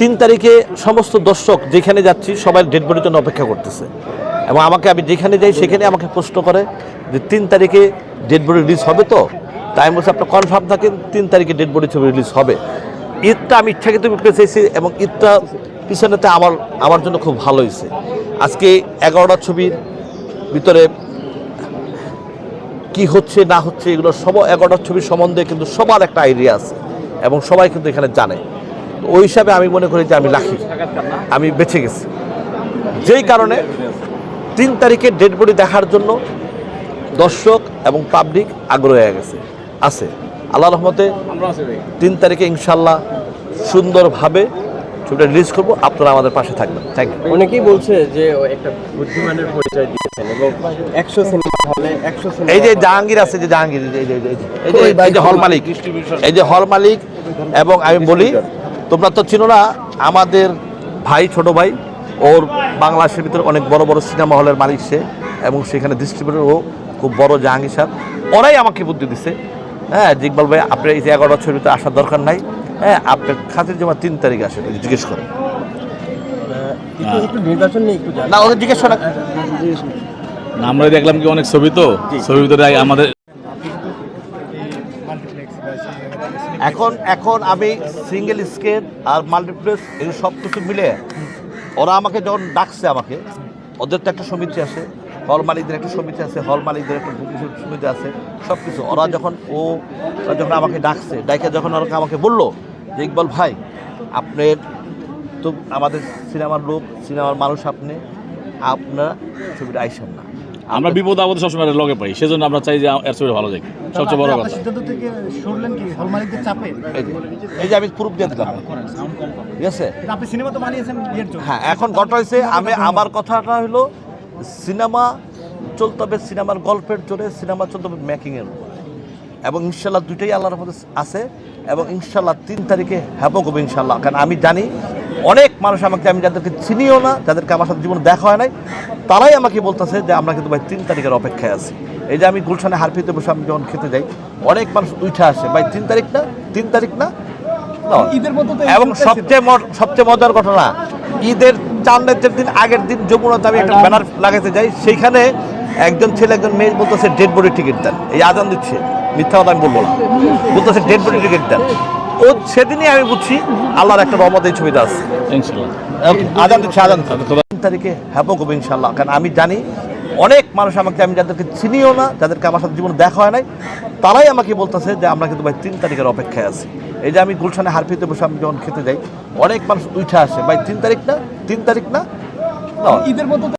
তিন তারিখে সমস্ত দর্শক যেখানে যাচ্ছি, সবাই ডেড বডির জন্য অপেক্ষা করতেছে। এবং আমাকে আমি যেখানে যাই, সেখানে আমাকে প্রশ্ন করে যে তিন তারিখে ডেড বডি রিলিজ হবে তো? তাই আমি বলছি, আপনার কনফার্ম থাকেন, তিন তারিখে ডেড বডি ছবি রিলিজ হবে। ঈদটা আমি ইচ্ছাকৃত বিপরে চেয়েছি এবং ঈদটা পিছনেতে আমার আমার জন্য খুব ভালো হয়েছে। আজকে এগারোটা ছবির ভিতরে কি হচ্ছে, না হচ্ছে, এগুলো সব এগারোটা ছবির সম্বন্ধে কিন্তু সবার একটা আইডিয়া আছে। এবং সবাই কিন্তু এখানে জানে। ওই হিসাবে আমি মনে করি যে আমি লাখি আমি বেঁচে গেছি। যেই কারণে তিন তারিখে ডেড বডি দেখার জন্য দর্শক এবং পাবলিক আগ্রহ হয়ে গেছে। আছে। আল্লাহ রহমতে তিন তারিখে ইনশাল্লাহ সুন্দরভাবে ছবিটা রিলিজ করব। আপনারা আমাদের পাশে থাকবেন। থ্যাংক ইউ অনেকেই বলছে যে একটা বুদ্ধিমানের পরিচয় দিয়েছেন এবং একশো সিনেমা হলে একশো এই যে জাহাঙ্গীর আছে যে জাহাঙ্গীর এই যে হল মালিক। এই যে হল মালিক এবং আমি বলি তোমরা তো চিনো না আমাদের ভাই ছোট ভাই ওর বাংলাদেশের ভিতরে অনেক বড় বড় সিনেমা হলের মালিক সে এবং সেখানে ডিস্ট্রিবিউটর ও খুব বড় জাহাঙ্গীর সাহেব ওরাই আমাকে বুদ্ধি দিছে। হ্যাঁ যে ইকবাল ভাই আপনার এই যে এগারোটা ছবিতে আসার দরকার নাই। হ্যাঁ আপনার খাতির জমা তিন তারিখে আসেন জিজ্ঞেস করেন না ওকে জিজ্ঞেস করেন না, আমরা দেখলাম কি অনেক ছবি তো? ছবির ভিতরে আমাদের এখন এখন আমি সিঙ্গেল স্কেট আর মাল্টিপ্লেক্স এগুলো সব কিছু মিলে ওরা আমাকে যখন ডাকছে আমাকে, ওদের তো একটা সমিতি আছে, হল মালিকদের একটা সমিতি আছে, হল মালিকদের একটা বুকিং সমিতি আছে, সব কিছু। ওরা যখন ও যখন আমাকে ডাকছে, ডাইকে যখন ওরা আমাকে বলল যে, ইকবল ভাই আপনার তো আমাদের সিনেমার লোক, সিনেমার মানুষ আপনি, আপনারা ছবিটা আইসেন না। আমরা বিপদ আপদে সবসময় লগে পাই সেজন্য আমরা চাই যে এর ছবি ভালো দেখি সবচেয়ে বড় কথা। এই যে আমি প্রুফ দিয়ে দিলাম। ঠিক আছে? হ্যাঁ এখন ঘটনা হয়েছে আমি আমার কথাটা হলো সিনেমা চলতে হবে সিনেমার গল্পের জোরে সিনেমা চলতে হবে মেকিংয়ের উপর। এবং ইনশাল্লাহ দুইটাই আল্লাহর মধ্যে আছে এবং ইনশাল্লাহ তিন তারিখে হ্যাপক হবে ইনশাল্লাহ কারণ আমি জানি মানুষ আমাকে আমি যাদেরকে চিনিও না যাদেরকে আমার সাথে জীবনে দেখা হয় নাই তারাই আমাকে বলতেছে যে আমরা কিন্তু ভাই তিন তারিখের অপেক্ষায় আছি। এই যে আমি গুলশানে হারপিতে বসে আমি যখন খেতে যাই অনেক মানুষ উঠে আসে ভাই তিন তারিখ না? তিন তারিখ না? না। ঈদের মধ্যে এবং সবচেয়ে সবচেয়ে মজার ঘটনা ঈদের চার রাতের দিন আগের দিন যমুনাতে আমি একটা ব্যানার লাগাতে যাই সেইখানে একজন ছেলে একজন মেয়ে বলতেছে ডেড বডি টিকিট দেন। এই আজান দিচ্ছে। মিথ্যা কথা আমি বলব না। বলতেছে ডেড বডি টিকিট দেন। ও সেদিনই আমি বুঝছি আল্লাহর একটা রহমত এই ছবিটা আছে। আজান দিচ্ছে আজান তিন তারিখে হ্যাপক হবে ইনশাল্লাহ। কারণ আমি জানি অনেক মানুষ আমাকে আমি যাদেরকে চিনিও না যাদেরকে আমার সাথে জীবনে দেখা হয় নাই তারাই আমাকে বলতেছে যে আমরা কিন্তু ভাই তিন তারিখের অপেক্ষায় আছি। এই যে আমি গুলশানে হারপিতে বসে আমি যখন খেতে যাই অনেক মানুষ উঠে আসে ভাই তিন তারিখ না তিন তারিখ না। ঈদের মধ্যে তো